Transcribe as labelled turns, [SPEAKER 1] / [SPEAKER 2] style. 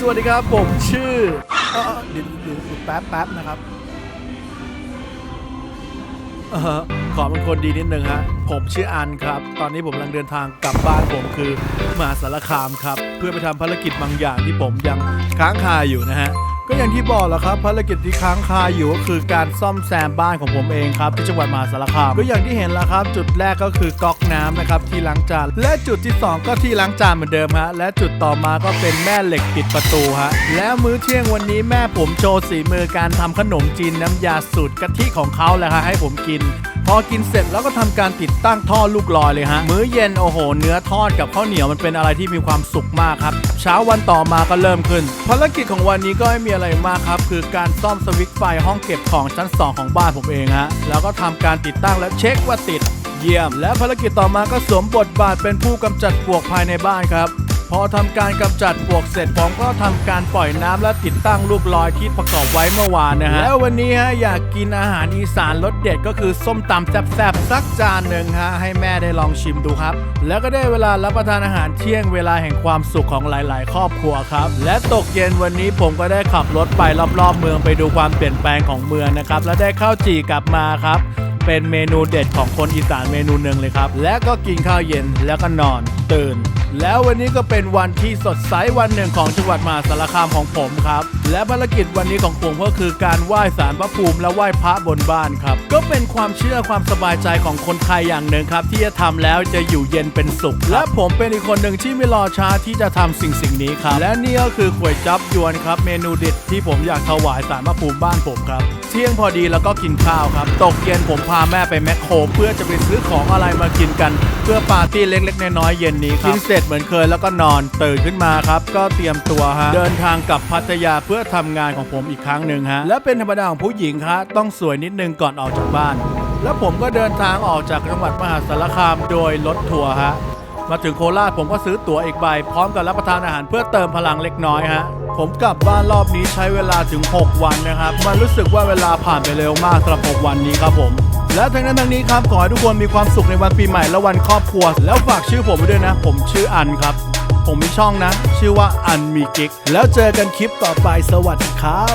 [SPEAKER 1] สวัสดีครับ ผมชื่อเอ่อเดี๋ยวเดี๋ยวเดี๋ยวแป๊บแป๊บนะครับเอ่อขอเป็นคนดีนิดนึงฮะ ผมชื่ออันครับ ตอนนี้ผมกำลังเดินทางกลับบ้านผมคือมหาสารคามครับ เพื่อไปทำภารกิจบางอย่างที่ผมยังค้างคาอยู่นะฮะ ก็อย่างที่บอกแหล้วครับภารกิจที่ค้างคาอยู่ก็คือการซ่อมแซมบ้านของผมเองครับที่จังหวัดมหาสารคามก็อย่างที่เห็นแล้วครับ จุดแรกก็คือก๊อกน้ำนะครับที่ล้างจานและจุดที่สองก็ที่ล้างจานเหมือนเดิมฮะและจุดต่อมาก็เป็นแม่เหล็กปิดประตูฮะแล้วมื้อเที่ยงวันนี้แม่ผมโชว์สีมือการทำขนมจีนน้ำยาสูตรกะทิของเขาแหละฮะให้ผมกิน อกินเสร็จแล้วก็ทำการติดตั้งท่อลูกลอยเลยฮะ มื้อเย็นโอ้โห เนื้อทอดกับข้าวเหนียวมันเป็นอะไรที่มีความสุขมากครับ เช้าวันต่อมาก็เริ่มขึ้น ภารกิจของวันนี้ก็ไม่มีอะไรมากครับ คือการซ่อมสวิตช์ไฟห้องเก็บของชั้น 2 ของบ้านผมเองฮะ แล้วก็ทำการติดตั้งและเช็คว่าติด เยี่ยม และภารกิจต่อมาก็สวมบทบาทเป็นผู้กำจัดปลวกภายในบ้านครับ พอทำการกำจัดปลวกเสร็จผมก็ทำการปล่อยน้ำและติดตั้งลูกลอยที่ประกอบไว้เมื่อวานนะฮะแล้ววันนี้ฮะอยากกินอาหารอีสานรสเด็ดก็คือส้มตำแซ่บๆสักจานหนึ่งฮะให้แม่ได้ลองชิมดูครับ แล้วก็ได้เวลารับประทานอาหารเที่ยงเวลาแห่งความสุขของหลาย ๆ ครอบครัวครับ และตกเย็นวันนี้ผมก็ได้ขับรถไปรอบๆ เมืองไปดูความเปลี่ยนแปลงของเมืองนะครับและได้ข้าวจี่กลับมาครับเป็นเมนูเด็ดของคนอีสานเมนูหนึ่งเลยครับ และก็กินข้าวเย็นแล้วก็นอนตื่น แล้ววันนี้ก็เป็นวันที่สดใสวันหนึ่งของจังหวัดมหาสารคามของผมครับ และภารกิจวันนี้ของผมก็คือการไหว้สารพระภูมิและไหว้พระบนบ้านครับ ก็เป็นความเชื่อความสบายใจของคนไทยอย่างหนึ่งครับ ที่จะทำแล้วจะอยู่เย็นเป็นสุข และผมเป็นอีกคนหนึ่งที่ไม่รอช้าที่จะทำสิ่งสิ่งนี้ครับ และนี่ก็คือก๋วยจับยวนครับ เมนูเด็ดที่ผมอยากถวายสารพระภูมิบ้านผมครับเที่ยงพอดีแล้วก็กินข้าวครับ ตกเย็นผมพาแม่ไปแมคโคร เพื่อจะไปซื้อของอะไรมากินกัน เพื่อปาร์ตี้เล็กๆน้อยๆเย็นนี้ครับกินเสร็จเหมือนเคยแล้วก็นอนตื่นขึ้นมาครับก็เตรียมตัวฮะเดินทางกลับพัทยาเพื่อทำงานของผมอีกครั้งหนึ่งฮะและเป็นธรรมดาของผู้หญิงฮะต้องสวยนิดนึงก่อนออกจากบ้าน แล้วผมก็เดินทางออกจากจังหวัดมหาสารคามโดยรถทัวร์ฮะมาถึงโคราชผมก็ซื้อตั๋วอีกใบ พร้อมกับรับประทานอาหารเพื่อเติมพลังเล็กน้อยฮะผมกลับบ้านรอบนี้ใช้เวลาถึง 6 วันนะครับ มันรู้สึกว่าเวลาผ่านไปเร็วมากสำหรับ 6 วันนี้ครับผม และทั้งนั้นทั้งนี้ครับขอให้ทุกคนมีความสุขในวันปีใหม่และวันครอบครัว แล้วฝากชื่อผมไว้ด้วยนะ ผมชื่ออันครับ ผมมีช่องนะ ชื่อว่าอันมีกิ๊กแล้วเจอกันคลิปต่อไปสวัสดีครับ